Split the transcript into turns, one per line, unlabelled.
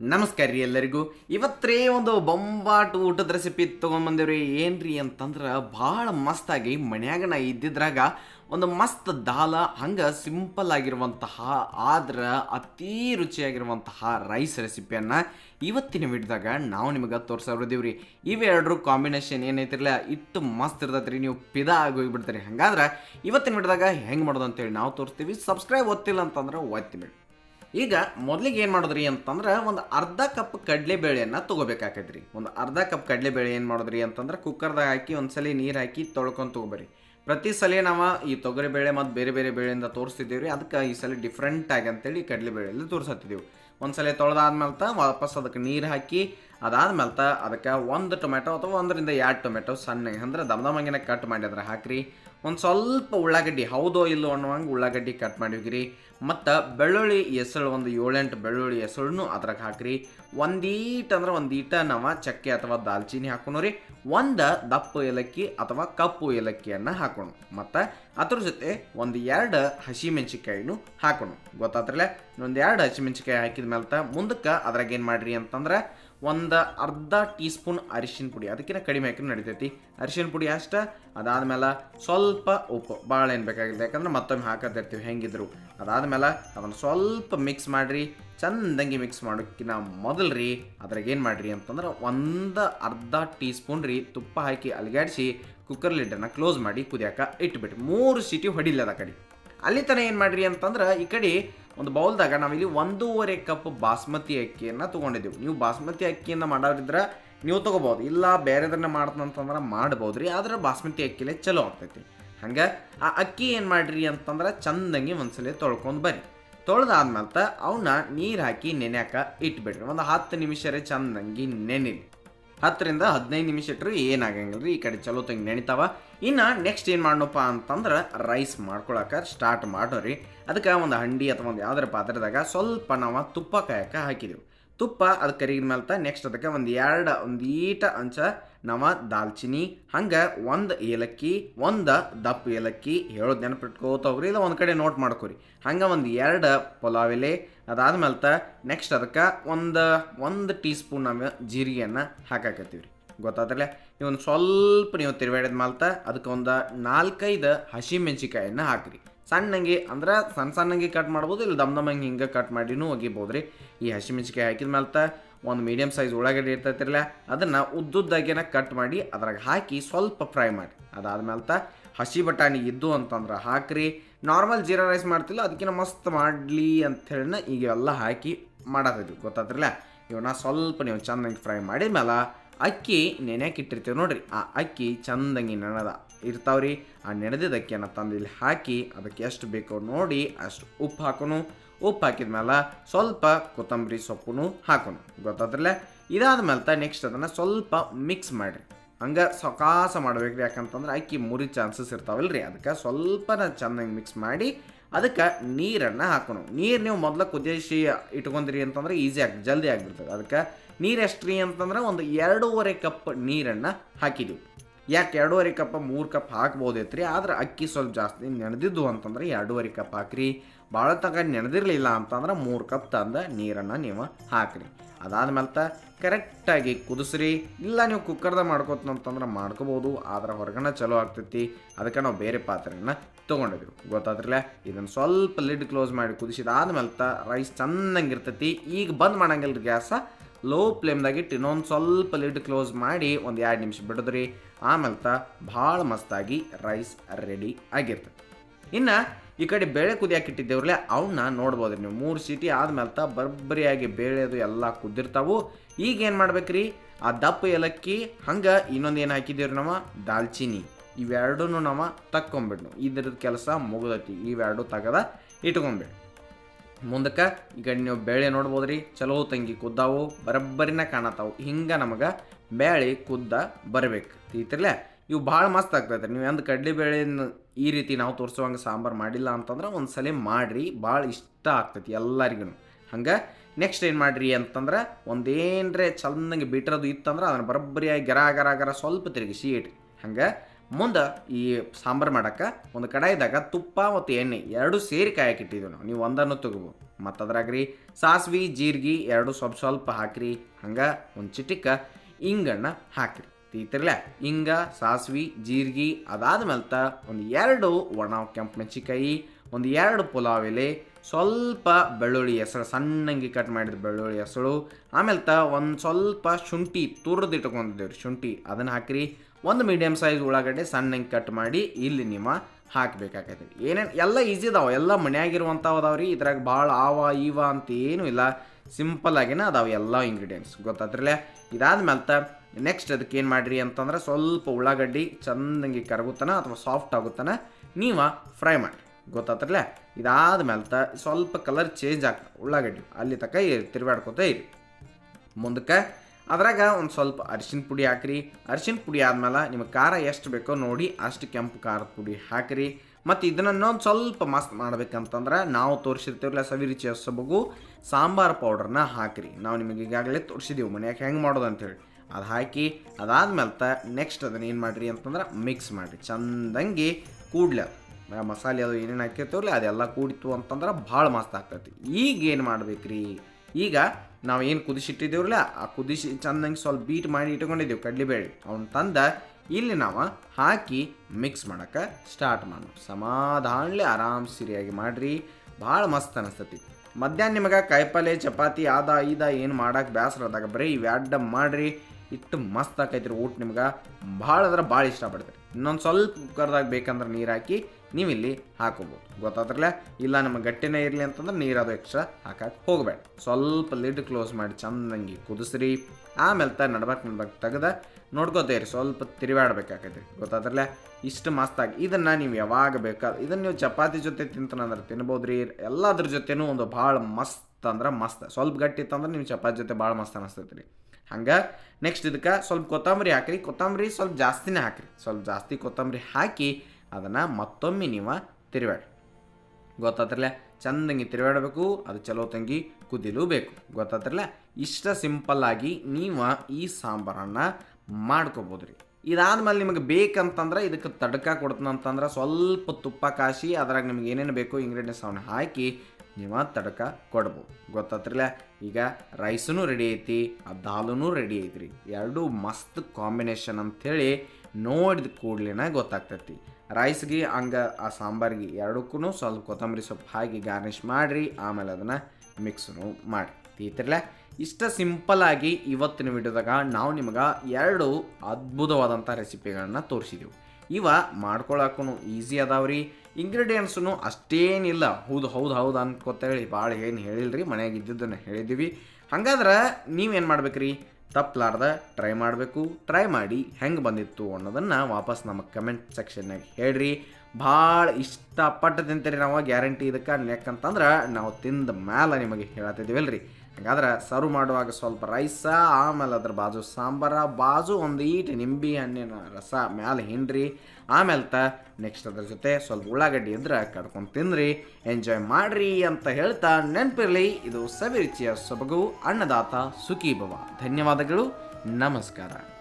ನಮಸ್ಕಾರ ರೀ ಎಲ್ಲರಿಗೂ. ಇವತ್ತೇ ಒಂದು ಬೊಂಬಾಟ್ ಊಟದ ರೆಸಿಪಿ ತೊಗೊಂಬಂದೇವ್ರಿ. ಏನ್ರಿ ಅಂತಂದ್ರೆ ಭಾಳ ಮಸ್ತಾಗಿ ಮನ್ಯಾಗ ನಾ ಇದ್ದಿದ್ರಾಗ ಒಂದು ಮಸ್ತ್ ದಾಲ ಹಂಗೆ ಸಿಂಪಲ್ ಆಗಿರುವಂತಹ, ಆದ್ರೆ ಅತೀ ರುಚಿಯಾಗಿರುವಂತಹ ರೈಸ್ ರೆಸಿಪಿಯನ್ನು ಇವತ್ತಿನ ವಿಡಿಯೋದಾಗ ನಾವು ನಿಮಗೆ ತೋರ್ಸೋರಿದೀವ್ರಿ ಇವೆರಡರ ಕಾಂಬಿನೇಷನ್ ಏನೈತಿರಲ್ಲ ಇಟ್ಟು ಮಸ್ತ್ ಇರ್ತೈತೆ ರೀ ನೀವು ಪಿದ ಆಗಿ ಹೋಗ್ಬಿಡ್ತೀರಿ. ಹಂಗಾದ್ರೆ ಇವತ್ತಿನ ವಿಡಿಯೋದಾಗ ಹೆಂಗೆ ಮಾಡೋದು ಅಂತೇಳಿ ನಾವು ತೋರಿಸ್ತೀವಿ. ಸಬ್ಸ್ಕ್ರೈಬ್ ಒತ್ತಿಲ್ಲ ಅಂತಂದ್ರೆ ಒತ್ತಿಬಿಡಿ ಈಗ ಮೊದಲಿಗೆ ಏನು ಮಾಡಿದ್ರಿ ಅಂತಂದ್ರೆ ಒಂದು ಅರ್ಧ ಕಪ್ ಕಡಲೆಬೇಳೆಯನ್ನು ತೊಗೋಬೇಕಾಕೈತ್ರಿ. ಒಂದು ಅರ್ಧ ಕಪ್ ಕಡಲೆಬೇಳೆ ಏನು ಮಾಡಿದ್ರಿ ಅಂತಂದ್ರೆ ಕುಕ್ಕರ್ದಾಗ ಹಾಕಿ ಒಂದ್ಸಲಿ ನೀರು ಹಾಕಿ ತೊಳ್ಕೊಂಡು ತೊಗೊಬರಿ ಪ್ರತಿ ಸಲ ನಾವು ಈ ತೊಗರಿಬೇಳೆ ಮತ್ತು ಬೇರೆ ಬೇರೆ ಬೇಳೆಯಿಂದ ತೋರಿಸ್ತಿದ್ದೀವಿ ರೀ ಅದಕ್ಕೆ ಈ ಸಲ ಡಿಫ್ರೆಂಟ್ ಆಗಿ ಅಂತೇಳಿ ಕಡಲೆಬೇಳೆಯಲ್ಲಿ ತೋರಿಸತ್ತಿದ್ದೀವಿ ಒಂದ್ಸಲ ತೊಳೆದಾದ್ಮೇಲೆ ವಾಪಸ್ ಅದಕ್ಕೆ ನೀರು ಹಾಕಿ ಅದಾದ್ಮೇಲೆ ಅದಕ್ಕೆ ಒಂದು ಟೊಮೆಟೊ ಅಥವಾ ಒಂದರಿಂದ ಎರಡು ಟೊಮೆಟೊ ಸಣ್ಣ ಅಂದ್ರೆ ದಮ್ ದಮಂಗಿನ ಕಟ್ ಮಾಡಿ ಅದ್ರ ಹಾಕ್ರಿ. ಒಂದು ಸ್ವಲ್ಪ ಉಳ್ಳಾಗಡ್ಡಿ, ಹೌದೋ ಇಲ್ಲೋ ಅನ್ನೋಂಗೆ ಉಳ್ಳಾಗಡ್ಡಿ ಕಟ್ ಮಾಡಿವ್ರಿ ಮತ್ತು ಬೆಳ್ಳುಳ್ಳಿ ಎಸಳು ಒಂದು ಏಳೆಂಟು ಬೆಳ್ಳುಳ್ಳಿ ಎಸಳನ್ನು ಅದ್ರಾಗ ಹಾಕ್ರಿ. ಒಂದೀಟ ಅಂದ್ರೆ ಒಂದೀಟ ನಾವು ಚಕ್ಕೆ ಅಥವಾ ದಾಲ್ಚಿನ್ನಿ ಹಾಕೋಣ ರೀ ಒಂದು ದಪ್ಪ ಏಲಕ್ಕಿ ಅಥವಾ ಕಪ್ಪು ಏಲಕ್ಕಿಯನ್ನು ಹಾಕೋಣ. ಮತ್ತು ಅದ್ರ ಜೊತೆ ಒಂದು ಎರಡು ಹಸಿಮೆಣ್ಸಿಕಾಯಿನೂ ಹಾಕೋಣ. ಗೊತ್ತಾದ್ರಲ್ಲೇ ಒಂದು ಎರಡು ಹಸಿಮೆಣ್ಸಿಕಾಯಿ ಹಾಕಿದ ಮೇಲೆ ಮುಂದಕ್ಕೆ ಅದ್ರಾಗ ಏನು ಮಾಡಿರಿ ಅಂತಂದ್ರೆ ಒಂದು ಅರ್ಧ ಟೀ ಸ್ಪೂನ್ ಅರಿಶಿನ ಪುಡಿ. ಅದಕ್ಕಿಂತ ಕಡಿಮೆ ಹಾಕಿದ್ರೆ ನಡಿತೈತಿ. ಅರಿಶಿನ ಪುಡಿ ಅಷ್ಟೇ, ಅದಾದಮೇಲೆ ಸ್ವಲ್ಪ ಉಪ್ಪು. ಭಾಳ ಏನು ಬೇಕಾಗಿಲ್ಲ. ಯಾಕಂದ್ರೆ ಮತ್ತೊಮ್ಮೆ ಹಾಕತ್ತಿರ್ತೀವಿ ಹೆಂಗಿದ್ರು. ಅದಾದಮೇಲೆ ಅದನ್ನು ಸ್ವಲ್ಪ ಮಿಕ್ಸ್ ಮಾಡಿರಿ. ಚಂದಂಗಿ ಮಿಕ್ಸ್ ಮಾಡೋಕ್ಕಿಂತ ಮೊದಲು ರೀ, ಅದ್ರಾಗ ಏನು ಮಾಡಿರಿ ಅಂತಂದ್ರೆ ಒಂದು ಅರ್ಧ ಟೀ ಸ್ಪೂನ್ ರೀ ತುಪ್ಪ ಹಾಕಿ ಅಲಗಾಡಿಸಿ ಕುಕ್ಕರ್ ಲಿಡ್ಡನ್ನು ಕ್ಲೋಸ್ ಮಾಡಿ ಕುದಿಯಾಕ ಇಟ್ಬಿಟ್ಟು ಮೂರು ಸಿಟಿ ಹೊಡಿಲ್ಲದ ಕಡೆ. ಅಲ್ಲಿ ತನಕ ಏನು ಮಾಡ್ರಿ ಅಂತಂದ್ರೆ ಈ ಕಡೆ ಒಂದು ಬೌಲ್ದಾಗ ನಾವಿಲ್ಲಿ ಒಂದೂವರೆ ಕಪ್ ಬಾಸ್ಮತಿ ಅಕ್ಕಿಯನ್ನು ತೊಗೊಂಡಿದ್ದೀವಿ. ನೀವು ಬಾಸ್ಮತಿ ಅಕ್ಕಿಯನ್ನು ಮಾಡೋರಿದ್ರೆ ನೀವು ತೊಗೋಬೋದು ಇಲ್ಲ ಬೇರೆದನ್ನ ಮಾಡ್ತಂತಂದ್ರೆ ಮಾಡ್ಬೋದು ರೀ ಆದ್ರೆ ಬಾಸ್ಮತಿ ಅಕ್ಕಿಲೇ ಚಲೋ ಆಗ್ತೈತಿ. ಹಂಗೆ ಆ ಅಕ್ಕಿ ಏನು ಮಾಡ್ರಿ ಅಂತಂದ್ರೆ ಚಂದಂಗಿ ಒಂದ್ಸಲ ತೊಳ್ಕೊಂಡು ಬರ್ರಿ. ತೊಳೆದಾದ್ಮೇಲೆ ಅವನ್ನ ನೀರು ಹಾಕಿ ನೆನೆಯಾಕ ಇಟ್ಬಿಡ್ರಿ. ಒಂದು ಹತ್ತು ನಿಮಿಷರೇ ಚಂದಂಗಿ ನೆನಿಲಿ. ಹತ್ತರಿಂದ ಹದಿನೈದು ನಿಮಿಷ ಇಟ್ಟರು ಏನಾಗಂಗಿಲ್ಲ ರೀ ಈ ಕಡೆ ಚಲೋ ತಂಗಿ ನೆನಿತಾವ ಇನ್ನು ನೆಕ್ಸ್ಟ್ ಏನು ಮಾಡೋಣಪ್ಪ ಅಂತಂದ್ರೆ ರೈಸ್ ಮಾಡ್ಕೊಳಕ್ಕೆ ಸ್ಟಾರ್ಟ್ ಮಾಡೋರಿ ಅದಕ್ಕೆ ಒಂದು ಹಂಡಿ ಅಥವಾ ಒಂದು ಯಾವ್ದಾರ ಪಾತ್ರೆದಾಗ ಸ್ವಲ್ಪ ನಾವು ತುಪ್ಪ ಕಾಯಕ್ಕೆ ಹಾಕಿದೆವು. ತುಪ್ಪ ಅದು ಕರಿಗಿದ ಮೇಲೆ ನೆಕ್ಸ್ಟ್ ಅದಕ್ಕೆ ಒಂದು ಎರಡು ಒಂದು ಈಟ ಅಂಚ ನಾವು ದಾಲ್ಚಿನಿ, ಹಂಗೆ ಒಂದು ಏಲಕ್ಕಿ, ಒಂದು ದಪ್ಪ ಏಲಕ್ಕಿ, ಹೇಳೋದು ನೆನಪಿಟ್ಕೋತವ್ರಿ? ಇಲ್ಲ ಒಂದು ಕಡೆ ನೋಟ್ ಮಾಡ್ಕೊರಿ. ಹಂಗೆ ಒಂದು ಎರಡು ಪಲಾವ್ ಎಲೆ ಅದಾದ್ಮೇಲೆ ನೆಕ್ಸ್ಟ್ ಅದಕ್ಕೆ ಒಂದು ಒಂದು ಟೀ ಸ್ಪೂನ್ ನಾವು ಜೀರಿಗೆಯನ್ನು ಹಾಕಾಕತ್ತೀವಿ ಗೊತ್ತಾದ್ರಲ್ಲ ಇವೊಂದು ಸ್ವಲ್ಪ ನೀವು ತಿರುವಾಡಿದ ಮಾಲ್ತ ಅದಕ್ಕೆ ಒಂದು ನಾಲ್ಕೈದು ಹಸಿಮೆಣ್ಸಿಕಾಯನ್ನು ಹಾಕ್ರಿ. ಸಣ್ಣಂಗೆ ಅಂದ್ರೆ ಸಣ್ಣ ಸಣ್ಣಂಗೆ ಕಟ್ ಮಾಡ್ಬೋದು, ಇಲ್ಲ ದಮ್ ದಮ್ಮಂಗೆ ಹಿಂಗೆ ಕಟ್ ಮಾಡಿನೂ ಒಗಿಬೋದು ರೀ ಈ ಹಸಿಮೆಣ್ಸಿಕಾಯಿ ಹಾಕಿದ ಮೇಲೆ ಒಂದು ಮೀಡಿಯಮ್ ಸೈಜ್ ಉಳ್ಳಾಗಡ್ಡಿ ಇರ್ತೈತಿರಲ್ಲ, ಅದನ್ನು ಉದ್ದುದ್ದಾಗೇನ ಕಟ್ ಮಾಡಿ ಅದ್ರಾಗ ಹಾಕಿ ಸ್ವಲ್ಪ ಫ್ರೈ ಮಾಡಿ. ಅದಾದ್ಮೇಲೆ ತ ಹಸಿ ಬಟಾಣಿ ಇದ್ದು ಅಂತಂದ್ರೆ ಹಾಕ್ರಿ. ನಾರ್ಮಲ್ ಜೀರಾ ರೈಸ್ ಮಾಡ್ತಿಲ್ಲ ಅದಕ್ಕಿಂತ ಮಸ್ತ್ ಮಾಡಲಿ ಅಂಥೇಳಿನ ಈಗ ಎಲ್ಲ ಹಾಕಿ ಮಾಡೋದಿದ್ವಿ ಗೊತ್ತಾದ್ರಲ್ಲ? ಇವನ್ನ ಸ್ವಲ್ಪ ನೀವು ಚೆಂದಂಗೆ ಫ್ರೈ ಮಾಡಿದ ಮೇಲೆ ಅಕ್ಕಿ ನೆನೆಯಕ್ಕೆ ಇಟ್ಟಿರ್ತೀವಿ ನೋಡ್ರಿ. ಆ ಅಕ್ಕಿ ಚಂದಂಗಿ ನೆನೆದ ಇರ್ತಾವ್ರಿ. ಆ ನೆನೆದಿದ್ದ ಅಕ್ಕಿಯನ್ನು ತಂದು ಇಲ್ಲಿ ಹಾಕಿ ಅದಕ್ಕೆ ಎಷ್ಟು ಬೇಕೋ ನೋಡಿ ಅಷ್ಟು ಉಪ್ಪು ಹಾಕೋನು. ಉಪ್ಪು ಹಾಕಿದ ಮೇಲೆ ಸ್ವಲ್ಪ ಕೊತ್ತಂಬರಿ ಸೊಪ್ಪು ಹಾಕೋಣ. ಗೊತ್ತಾದ್ರಲ್ಲ? ಇದಾದ್ಮೇಲೆ ನೆಕ್ಸ್ಟ್ ಅದನ್ನು ಸ್ವಲ್ಪ ಮಿಕ್ಸ್ ಮಾಡಿರಿ. ಹಂಗೆ ಸಕಾಸ ಮಾಡ್ಬೇಕ್ರಿ, ಯಾಕಂತಂದ್ರೆ ಅಕ್ಕಿ ಮುರಿ ಚಾನ್ಸಸ್ ಇರ್ತಾವಲ್ಲ ರೀ ಅದಕ್ಕೆ ಸ್ವಲ್ಪ ಚೆನ್ನಾಗಿ ಮಿಕ್ಸ್ ಮಾಡಿ ಅದಕ್ಕೆ ನೀರನ್ನು ಹಾಕೋಣ. ನೀರು ನೀವು ಮೊದಲು ಕುದಿಸಿ ಇಟ್ಕೊಂಡ್ರಿ ಅಂತಂದ್ರೆ ಈಸಿ ಆಗಿ, ಜಲ್ದಿ ಆಗಿಬಿಡ್ತದೆ. ಅದಕ್ಕೆ ನೀರು ಎಷ್ಟು ರೀ ಅಂತಂದ್ರೆ ಒಂದು ಎರಡೂವರೆ ಕಪ್ ನೀರನ್ನು ಹಾಕಿದ್ದೀವಿ ಯಾಕೆ ಎರಡೂವರೆ ಕಪ್, ಮೂರು ಕಪ್ ಹಾಕ್ಬೋದೈತ್ರಿ? ಆದ್ರೆ ಅಕ್ಕಿ ಸ್ವಲ್ಪ ಜಾಸ್ತಿ ನೆನೆದಿದ್ದು ಅಂತಂದ್ರೆ ಎರಡೂವರೆ ಕಪ್ ಹಾಕ್ರಿ. ಭಾಳ ತನಕ ನೆನೆದಿರಲಿಲ್ಲ ಅಂತಂದ್ರೆ ಮೂರು ಕಪ್ ತಂದ ನೀರನ್ನು ನೀವು ಹಾಕ್ರಿ. ಅದಾದ್ಮೇಲೆ ಕರೆಕ್ಟಾಗಿ ಕುದಿಸ್ರಿ. ಇಲ್ಲ ನೀವು ಕುಕ್ಕರ್ದಾಗ ಮಾಡ್ಕೋತಂತಂದ್ರೆ ಮಾಡ್ಕೋಬೋದು, ಆದ್ರೆ ಹೊರಗಡೆ ಚಲೋ ಆಗ್ತೈತಿ. ಅದಕ್ಕೆ ನಾವು ಬೇರೆ ಪಾತ್ರೆಯನ್ನು ತೊಗೊಂಡಿದ್ವಿ. ಗೊತ್ತಾದ್ರಲ್ಲ ಇದನ್ನು ಸ್ವಲ್ಪ ಲಿಡ್ ಕ್ಲೋಸ್ ಮಾಡಿ ಕುದಿಸಿದಾದ್ಮೇಲೆ ರೈಸ್ ಚೆನ್ನಾಗಿರ್ತೈತಿ ಈಗ ಬಂದ್ ಮಾಡಂಗಿಲ್ಲ ಗ್ಯಾಸ. ಲೋ ಫ್ಲೇಮ್ದಾಗಿಟ್ಟು ಇನ್ನೊಂದು ಸ್ವಲ್ಪ ಲಿಡ್ ಕ್ಲೋಸ್ ಮಾಡಿ ಒಂದು ಎರಡು ನಿಮಿಷ ಬಿಡಿದ್ರಿ. ಆಮೇಲೆ ಭಾಳ ಮಸ್ತಾಗಿ ರೈಸ್ ರೆಡಿ ಆಗಿರ್ತೈತಿ. ಇನ್ನು ಈ ಕಡೆ ಬೇಳೆ ಕುದಿಯಾಕೆ ಇಟ್ಟಿದ್ದೇವ್ರಲ್ಲ ಅವನ್ನ ನೋಡ್ಬೋದು ನೀವು. ಮೂರು ಸೀಟಿ ಆದ್ಮೇಲೆ ಬರ್ಬರಿಯಾಗಿ ಬೇಳೆದು ಎಲ್ಲ ಕುದ್ದಿರ್ತಾವು. ಈಗ ಏನು ಮಾಡ್ಬೇಕ್ರಿ? ಆ ದಪ್ಪ ಏಲಕ್ಕಿ, ಹಂಗೆ ಇನ್ನೊಂದು ಏನು ಹಾಕಿದ್ದೀವ್ರಿ ನಾವು? ದಾಲ್ಚಿನಿ. ಇವೆರಡೂ ನಾವು ತಕ್ಕೊಂಬಿಡ್ನು. ಇದ್ರ ಕೆಲಸ ಮುಗಿದೈತಿ. ಇವೆರಡು ತಗದ ಇಟ್ಕೊಂಬಿಡು. ಮುಂದಕ್ಕೆ ಈ ಕಡೆ ನೀವು ಬೇಳೆ ನೋಡ್ಬೋದ್ರಿ. ಚಲೋ ತಂಗಿ ಕುದ್ದಾವು, ಬರಬ್ಬರಿನ ಕಾಣತಾವು. ಹಿಂಗೆ ನಮಗೆ ಬೇಳೆ ಕುದ್ದ ಬರಬೇಕು. ತೀತಿರ್ಲೆ ಇವು ಭಾಳ ಮಸ್ತ್ ಆಗ್ತೈತೆ ನೀವು ಎಂದು ಕಡ್ಲೆ ಬೇಳೆನ ಈ ರೀತಿ ನಾವು ತೋರಿಸುವಂಗೆ ಸಾಂಬಾರು ಮಾಡಿಲ್ಲ ಅಂತಂದ್ರೆ ಒಂದು ಸಲ ಮಾಡಿರಿ, ಭಾಳ ಇಷ್ಟ ಆಗ್ತೈತಿ ಎಲ್ಲರಿಗೂ ಹಂಗೆ ನೆಕ್ಸ್ಟ್ ಏನು ಮಾಡಿರಿ ಅಂತಂದ್ರೆ ಒಂದೇನ್ರೆ ಚಂದಂಗೆ ಬಿಟ್ಟಿರೋದು ಇತ್ತಂದ್ರೆ ಅದನ್ನು ಬರೋಬ್ಬರಿಯಾಗಿ ಗರ ಗರ ಗರ ಸ್ವಲ್ಪ ತಿರುಗಿಸಿ ಇಡ್ರಿ ಹಂಗೆ ಮುಂದೆ ಈ ಸಾಂಬಾರು ಮಾಡೋಕ್ಕೆ ಒಂದು ಕಡಾಯಿದಾಗ ತುಪ್ಪ ಮತ್ತು ಎಣ್ಣೆ ಎರಡು ಸೇರಿ ಕಾಯಕ್ಕಿಟ್ಟಿದ್ದೀವಿ ನಾವು. ನೀವು ಒಂದನ್ನು ತಗೋಬೋದು. ಮತ್ತು ಅದ್ರಾಗ್ರಿ ಸಾಸ್ವಿ, ಜೀರಿಗೆ ಎರಡು ಸ್ವಲ್ಪ ಸ್ವಲ್ಪ ಹಾಕ್ರಿ. ಹಂಗೆ ಒಂದು ಚಿಟಿಕ ಇಂಗಣ್ಣ ಹಾಕ್ರಿ. ತೀತಿರ್ಲ ಹಿಂಗ ಸಾಸ್ವಿ, ಜೀರಿಗೆ ಮೇಲ್ತ ಒಂದು ಎರಡು ಒಣ ಕೆಂಪು ಮೆಣಸಿಕಾಯಿ ಒಂದು ಎರಡು ಪುಲಾವ್ ಎಲೆ, ಸ್ವಲ್ಪ ಬೆಳ್ಳುಳ್ಳಿ ಹೆಸರು, ಸಣ್ಣಂಗೆ ಕಟ್ ಮಾಡಿದ ಬೆಳ್ಳುಳ್ಳಿ ಹೆಸರು ಆಮೇಲೆ ತ ಒಂದು ಸ್ವಲ್ಪ ಶುಂಠಿ ತುರಿದು ಇಟ್ಕೊಂಡಿದ್ದೇವೆ ರೀ ಶುಂಠಿ. ಅದನ್ನು ಹಾಕಿರಿ. ಒಂದು ಮೀಡಿಯಮ್ ಸೈಜ್ ಉಳ್ಳಾಗಡ್ಡೆ ಸಣ್ಣಂಗೆ ಕಟ್ ಮಾಡಿ ಇಲ್ಲಿ ನಿಮ್ಮ ಹಾಕಬೇಕಾಗೈತೆ. ಏನೇನು, ಎಲ್ಲ ಈಸಿ ಅದಾವೆ, ಎಲ್ಲ ಮನ್ಯಾಗಿರುವಂಥವು ರೀ ಇದ್ರಾಗ ಭಾಳ ಆವ, ಈವ ಅಂತ ಏನೂ ಇಲ್ಲ. ಸಿಂಪಲ್ ಆಗಿನ ಅದಾವೆ ಎಲ್ಲ ಇಂಗ್ರೀಡಿಯೆಂಟ್ಸ್ ಗೊತ್ತಾದ್ರಲ್ಲೇ ಇದಾದ್ಮೇಲೆ ತ ನೆಕ್ಸ್ಟ್ ಅದಕ್ಕೆ ಏನು ಮಾಡಿರಿ ಅಂತಂದ್ರೆ ಸ್ವಲ್ಪ ಉಳ್ಳಾಗಡ್ಡಿ ಚಂದಂಗೆ ಕರಗುತ್ತಾನೆ ಅಥವಾ ಸಾಫ್ಟ್ ಆಗುತ್ತಾನೆ, ನೀವು ಫ್ರೈ ಮಾಡಿ ಗೊತ್ತಾತ್ರಲ್ಲ? ಇದಾದ್ಮೇಲೆ ತ, ಸ್ವಲ್ಪ ಕಲರ್ ಚೇಂಜ್ ಆಗ್ತದೆ. ಉಳ್ಳಾಗಡ್ಡಿ ಅಲ್ಲಿ ತನಕ ತಿರುಗಾಡ್ಕೊತ ಇರಿ. ಮುಂದಕ್ಕೆ ಅದ್ರಾಗ ಒಂದು ಸ್ವಲ್ಪ ಅರಿಶಿನ ಪುಡಿ ಹಾಕ್ರಿ. ಅರಿಶಿನ ಪುಡಿ ಆದಮೇಲೆ ನಿಮಗೆ ಖಾರ ಎಷ್ಟು ಬೇಕೋ ನೋಡಿ ಅಷ್ಟು ಕೆಂಪು ಖಾರದ ಪುಡಿ ಹಾಕಿರಿ. ಮತ್ತು ಇದನ್ನ ಒಂದು ಸ್ವಲ್ಪ ಮಸ್ತ್ ಮಾಡ್ಬೇಕಂತಂದ್ರೆ ನಾವು ತೋರಿಸಿರ್ತೀವಲ್ಲ ಸವಿರುಚಿ ಸೊಬಗು ಸಾಂಬಾರು ಪೌಡ್ರನ್ನ ಹಾಕಿರಿ. ನಾವು ನಿಮಗೆ ಈಗಾಗಲೇ ತೋರಿಸಿದ್ದೀವಿ ಮನ್ಯಾಗ. ಹೆಂಗೆ ಮಾಡೋದು ಅಂತೇಳಿ ಅದು ಹಾಕಿ ಅದಾದ್ಮೇಲೆ ನೆಕ್ಸ್ಟ್ ಅದನ್ನ ಏನು ಮಾಡಿರಿ ಅಂತಂದ್ರೆ ಮಿಕ್ಸ್ ಮಾಡಿರಿ. ಚಂದಂಗಿ ಕೂಡ್ಲೆ. ಮಸಾಲೆ ಅದು ಏನೇನು ಹಾಕಿರ್ತೀವಲ್ಲ, ಅದೆಲ್ಲ ಕೂಡಿತು ಅಂತಂದ್ರೆ ಭಾಳ ಮಸ್ತ್ ಆಗ್ತೈತಿ. ಈಗ ಏನು ಮಾಡ್ಬೇಕ್ರಿ? ಈಗ ನಾವು ಏನು ಕುದಿಸಿಟ್ಟಿದ್ದೇವ್ರಲ್ಲ, ಆ ಕುದಿಸಿ ಚಂದಂಗೆ ಸ್ವಲ್ಪ ಬೀಟ್ ಮಾಡಿ ಇಟ್ಕೊಂಡಿದ್ದೀವಿ ಕಡ್ಲಿಬೇಳೆ. ಅವ್ನು ತಂದ ಇಲ್ಲಿ ನಾವು ಹಾಕಿ ಮಿಕ್ಸ್ ಮಾಡೋಕೆ ಸ್ಟಾರ್ಟ್ ಮಾಡೋಣ ಸಮಾಧಾನಲಿ ಆರಾಮ್ ಸಿರಿಯಾಗಿ ಮಾಡಿರಿ. ಭಾಳ ಮಸ್ತ್ ಅನಿಸ್ತತಿ. ಮಧ್ಯಾಹ್ನ ನಿಮಗೆ ಕಾಯಿಪಲ್ಯ ಚಪಾತಿ, ಆದ, ಈದ ಏನು ಮಾಡಕ್ಕೆ ಬೇಸರ ಆದಾಗ ಬರೀ ಇವೆಡ್ಡ ಮಾಡಿರಿ. ಇಟ್ಟು ಮಸ್ತ್ ಆಕೈತ್ರಿ ಊಟ ನಿಮ್ಗೆ. ಭಾಳ ಅಂದ್ರೆ ಭಾಳ ಇಷ್ಟಪಡ್ತೀರಿ ಇನ್ನೊಂದು ಸ್ವಲ್ಪ ಕುಕ್ಕರ್ದಾಗ ಬೇಕಂದ್ರೆ ನೀರು ಹಾಕಿ ನೀವು ಇಲ್ಲಿ ಹಾಕೋಬೋದು. ಗೊತ್ತಾದ್ರಲ್ಲ? ಇಲ್ಲ ನಮ್ಮ ಗಟ್ಟಿನೇ ಇರಲಿ ಅಂತಂದ್ರೆ ನೀರು ಅದು ಎಕ್ಸ್ಟ್ರಾ ಹಾಕಕ್ಕೆ ಹೋಗಬೇಡ. ಸ್ವಲ್ಪ ಲಿಡ್ ಕ್ಲೋಸ್ ಮಾಡಿ ಚಂದಂಗಿ ಕುದಿಸ್ರಿ. ಆಮೇಲೆ ತ ನಡ್ಬೇಕು ನಡ್ಬೇಕು ತೆಗ್ದ ನೋಡ್ಕೋತೀರಿ ಸ್ವಲ್ಪ ತಿರುಗಾಡ್ಬೇಕಾಕೈತಿ ಗೊತ್ತಾದ್ರಲ್ಲ? ಇಷ್ಟು ಮಸ್ತಾಗಿ ಇದನ್ನು ನೀವು ಯಾವಾಗ ಬೇಕಾದ ಇದನ್ನು ನೀವು ಚಪಾತಿ ಜೊತೆ ತಿಂತನಂದ್ರೆ ತಿನ್ಬೋದು ರೀ ಎಲ್ಲದ್ರ ಜೊತೆನೂ ಒಂದು ಭಾಳ ಮಸ್ತ್ ಅಂದ್ರೆ ಮಸ್ತ್. ಸ್ವಲ್ಪ ಗಟ್ಟಿ ಇತ್ತಂದ್ರೆ ನೀವು ಚಪಾತಿ ಜೊತೆ ಭಾಳ ಮಸ್ತ್ ಅನಿಸ್ತೈತಿ ರೀ ಹಂಗೆ ನೆಕ್ಸ್ಟ್ ಇದಕ್ಕೆ ಸ್ವಲ್ಪ ಕೊತ್ತಂಬರಿ ಹಾಕ್ರಿ. ಕೊತ್ತಂಬರಿ ಸ್ವಲ್ಪ ಜಾಸ್ತಿನೇ ಹಾಕ್ರಿ. ಸ್ವಲ್ಪ ಜಾಸ್ತಿ ಕೊತ್ತಂಬರಿ ಹಾಕಿ ಅದನ್ನು ಮತ್ತೊಮ್ಮೆ ನೀವು ತಿರುವಾಡಿ ಗೊತ್ತಾತ್ರಲ್ಲ? ಚಂದಂಗಿ ತಿರುಗಾಡಬೇಕು ಅದು ಚಲೋ ತಂಗಿ ಕುದಿಲು ಬೇಕು. ಗೊತ್ತಾತ್ರಲ್ಲ? ಇಷ್ಟ ಸಿಂಪಲ್ಲಾಗಿ ನೀವು ಈ ಸಾಂಬಾರನ್ನು ಮಾಡ್ಕೋಬೋದು ರೀ ಇದಾದ್ಮೇಲೆ ನಿಮಗೆ ಬೇಕಂತಂದ್ರೆ ಇದಕ್ಕೆ ತಡ್ಕ ಕೊಡ್ತಂತಂದ್ರೆ ಸ್ವಲ್ಪ ತುಪ್ಪ ಕಾಸಿ ಅದ್ರಾಗ ನಿಮ್ಗೆ ಏನೇನು ಬೇಕು ಇಂಗ್ರೀಡಿಯೆಂಟ್ಸ್ ಅವನ್ನ ಹಾಕಿ ನೀವು ತಡಕ ಕೊಡ್ಬೋದು. ಗೊತ್ತಾತ್ರಲ್ಲ ಈಗ ರೈಸೂ ರೆಡಿ ಐತಿ, ಆ ದಾಲೂ ರೆಡಿ ಐತ್ರಿ. ಎರಡೂ ಮಸ್ತ್ ಕಾಂಬಿನೇಷನ್ ಅಂಥೇಳಿ ನೋಡಿದ ಕೂಡ್ಲೇನ ಗೊತ್ತಾಗ್ತೈತಿ. ರೈಸ್ಗೆ ಹಂಗ, ಆ ಸಾಂಬಾರ್ಗೆ ಎರಡಕ್ಕೂ ಸ್ವಲ್ಪ ಕೊತ್ತಂಬರಿ ಸೊಪ್ಪು ಹಾಕಿ ಗಾರ್ನಿಷ್ ಮಾಡಿರಿ, ಆಮೇಲೆ ಅದನ್ನು ಮಿಕ್ಸ್ನು ಮಾಡಿ. ತೀತಿರ್ಲ ಇಷ್ಟ ಸಿಂಪಲ್ಲಾಗಿ ಇವತ್ತಿನ ವಿಡಿಯೋದಾಗ ನಾವು ನಿಮಗೆ ಎರಡು ಅದ್ಭುತವಾದಂಥ ರೆಸಿಪಿಗಳನ್ನು ತೋರಿಸಿದೆವು. ಇವ ಮಾಡ್ಕೊಳಕ್ಕೂ ಈಸಿ ಅದಾವ್ರಿ. ಇಂಗ್ರೀಡಿಯೆಂಟ್ಸೂ ಅಷ್ಟೇನಿಲ್ಲ. ಹೌದು ಹೌದು ಹೌದು ಅನ್ಕೋತೇಳಿ ಭಾಳ ಏನು ಹೇಳಿಲ್ರಿ, ಮನೆಯಾಗ ಇದ್ದಿದ್ದನ್ನು ಹೇಳಿದ್ದೀವಿ ಹಂಗಾದ್ರೆ ನೀವೇನು ಮಾಡ್ಬೇಕ್ರಿ? ತಪ್ಪಲಾರ್ದ ಟ್ರೈ ಮಾಡಬೇಕು. ಟ್ರೈ ಮಾಡಿ ಹೆಂಗೆ ಬಂದಿತ್ತು ಅನ್ನೋದನ್ನು ವಾಪಸ್ ನಮ್ಮ ಕಮೆಂಟ್ ಸೆಕ್ಷನ್ನಾಗ ಹೇಳ್ರಿ. ಭಾಳ ಇಷ್ಟಪಟ್ಟು ತಿಂತೀರಿ ನಾವು ಗ್ಯಾರಂಟಿ ಇದಕ್ಕೆ. ಯಾಕಂತಂದ್ರೆ ನಾವು ತಿಂದ ಮೇಲೆ ನಿಮಗೆ ಹೇಳತ್ತಿದ್ದೀವಲ್ರಿ ಹಾಗಾದ್ರೆ ಸರ್ವ್ ಮಾಡುವಾಗ ಸ್ವಲ್ಪ ರೈಸ, ಆಮೇಲೆ ಅದ್ರ ಬಾಜು ಸಾಂಬಾರ, ಬಾಜು ಒಂದು ಈಟ್ ನಿಂಬೆ ಹಣ್ಣಿನ ರಸ ಮ್ಯಾಲೆ ಹಿಂಡ್ರಿ. ಆಮೇಲೆ ತ ನೆಕ್ಸ್ಟ್ ಅದ್ರ ಜೊತೆ ಸ್ವಲ್ಪ ಉಳ್ಳಾಗಡ್ಡಿ ಇದ್ರೆ ಕಡ್ಕೊಂಡು ತಿನ್ರಿ ಎಂಜಾಯ್ ಮಾಡ್ರಿ ಅಂತ ಹೇಳ್ತಾ ನೆನಪಿರಲಿ, ಇದು ಸವಿರುಚಿಯ ಸೊಬಗು, ಅನ್ನದಾತ ಸುಖಿ ಭವ ಧನ್ಯವಾದಗಳು, ನಮಸ್ಕಾರ.